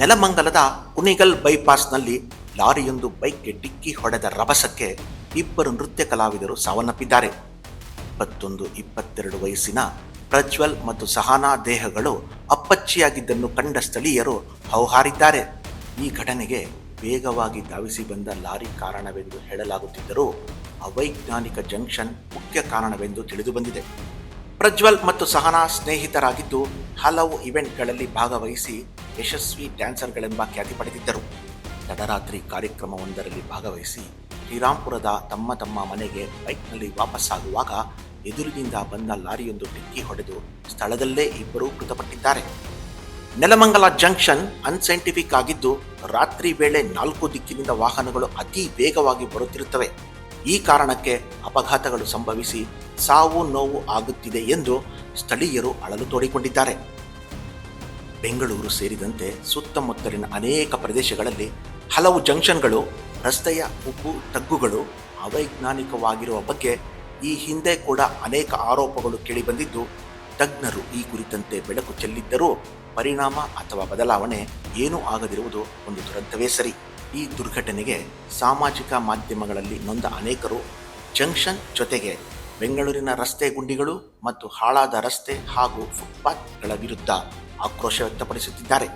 ನೆಲಮಂಗಲದ ಕುಣಿಗಲ್ ಬೈಪಾಸ್ನಲ್ಲಿ ಲಾರಿಯೊಂದು ಬೈಕ್ಗೆ ಡಿಕ್ಕಿ ಹೊಡೆದ ರಭಸಕ್ಕೆ ಇಬ್ಬರು ನೃತ್ಯ ಕಲಾವಿದರು ಸಾವನ್ನಪ್ಪಿದ್ದಾರೆ. ಇಪ್ಪತ್ತೊಂದು, ಇಪ್ಪತ್ತೆರಡು ವಯಸ್ಸಿನ ಪ್ರಜ್ವಲ್ ಮತ್ತು ಸಹನಾ ದೇಹಗಳು ಅಪ್ಪಚ್ಚಿಯಾಗಿದ್ದನ್ನು ಕಂಡ ಸ್ಥಳೀಯರು ಹೌಹಾರಿದ್ದಾರೆ. ಈ ಘಟನೆಗೆ ವೇಗವಾಗಿ ಧಾವಿಸಿ ಬಂದ ಲಾರಿ ಕಾರಣವೆಂದು ಹೇಳಲಾಗುತ್ತಿದ್ದರೂ ಅವೈಜ್ಞಾನಿಕ ಜಂಕ್ಷನ್ ಮುಖ್ಯ ಕಾರಣವೆಂದು ತಿಳಿದುಬಂದಿದೆ. ಪ್ರಜ್ವಲ್ ಮತ್ತು ಸಹನಾ ಸ್ನೇಹಿತರಾಗಿದ್ದು ಹಲವು ಇವೆಂಟ್ಗಳಲ್ಲಿ ಭಾಗವಹಿಸಿ ಯಶಸ್ವಿ ಡ್ಯಾನ್ಸರ್ಗಳೆಂಬ ಖ್ಯಾತಿ ಪಡೆದಿದ್ದರು. ತಡರಾತ್ರಿ ಕಾರ್ಯಕ್ರಮವೊಂದರಲ್ಲಿ ಭಾಗವಹಿಸಿ ಶ್ರೀರಾಂಪುರದ ತಮ್ಮ ತಮ್ಮ ಮನೆಗೆ ಬೈಕ್ನಲ್ಲಿ ವಾಪಸ್ಸಾಗುವಾಗ ಎದುರಿನಿಂದ ಬಂದ ಲಾರಿಯೊಂದು ಡಿಕ್ಕಿ ಹೊಡೆದು ಸ್ಥಳದಲ್ಲೇ ಇಬ್ಬರು ಮೃತಪಟ್ಟಿದ್ದಾರೆ. ನೆಲಮಂಗಲ ಜಂಕ್ಷನ್ ಅನ್ಸೈಂಟಿಫಿಕ್ ಆಗಿದ್ದು, ರಾತ್ರಿ ವೇಳೆ ನಾಲ್ಕು ದಿಕ್ಕಿನಿಂದ ವಾಹನಗಳು ಅತಿ ವೇಗವಾಗಿ ಬರುತ್ತಿರುತ್ತವೆ. ಈ ಕಾರಣಕ್ಕೆ ಅಪಘಾತಗಳು ಸಂಭವಿಸಿ ಸಾವು ನೋವು ಆಗುತ್ತಿದೆ ಎಂದು ಸ್ಥಳೀಯರು ಅಳಲು ತೋಡಿಕೊಂಡಿದ್ದಾರೆ. ಬೆಂಗಳೂರು ಸೇರಿದಂತೆ ಸುತ್ತಮುತ್ತಲಿನ ಅನೇಕ ಪ್ರದೇಶಗಳಲ್ಲಿ ಹಲವು ಜಂಕ್ಷನ್ಗಳು, ರಸ್ತೆಯ ಉಬ್ಬು ತಗ್ಗುಗಳು ಅವೈಜ್ಞಾನಿಕವಾಗಿರುವ ಬಗ್ಗೆ ಈ ಹಿಂದೆ ಕೂಡ ಅನೇಕ ಆರೋಪಗಳು ಕೇಳಿಬಂದಿದ್ದು, ತಜ್ಞರು ಈ ಕುರಿತಂತೆ ಬೆಳಕು ಚೆಲ್ಲಿದ್ದರೂ ಪರಿಣಾಮ ಅಥವಾ ಬದಲಾವಣೆ ಏನೂ ಆಗದಿರುವುದು ಒಂದು ದುರಂತವೇ ಸರಿ. ಈ ದುರ್ಘಟನೆಗೆ ಸಾಮಾಜಿಕ ಮಾಧ್ಯಮಗಳಲ್ಲಿ ನೊಂದ ಅನೇಕರು ಜಂಕ್ಷನ್ ಜೊತೆಗೆ ಬೆಂಗಳೂರಿನ ರಸ್ತೆ ಗುಂಡಿಗಳು ಮತ್ತು ಹಾಳಾದ ರಸ್ತೆ ಹಾಗೂ ಫುಟ್ಪಾತ್ಗಳ ವಿರುದ್ಧ ಆಕ್ರೋಶ ವ್ಯಕ್ತಪಡಿಸುತ್ತಿದ್ದಾರೆ.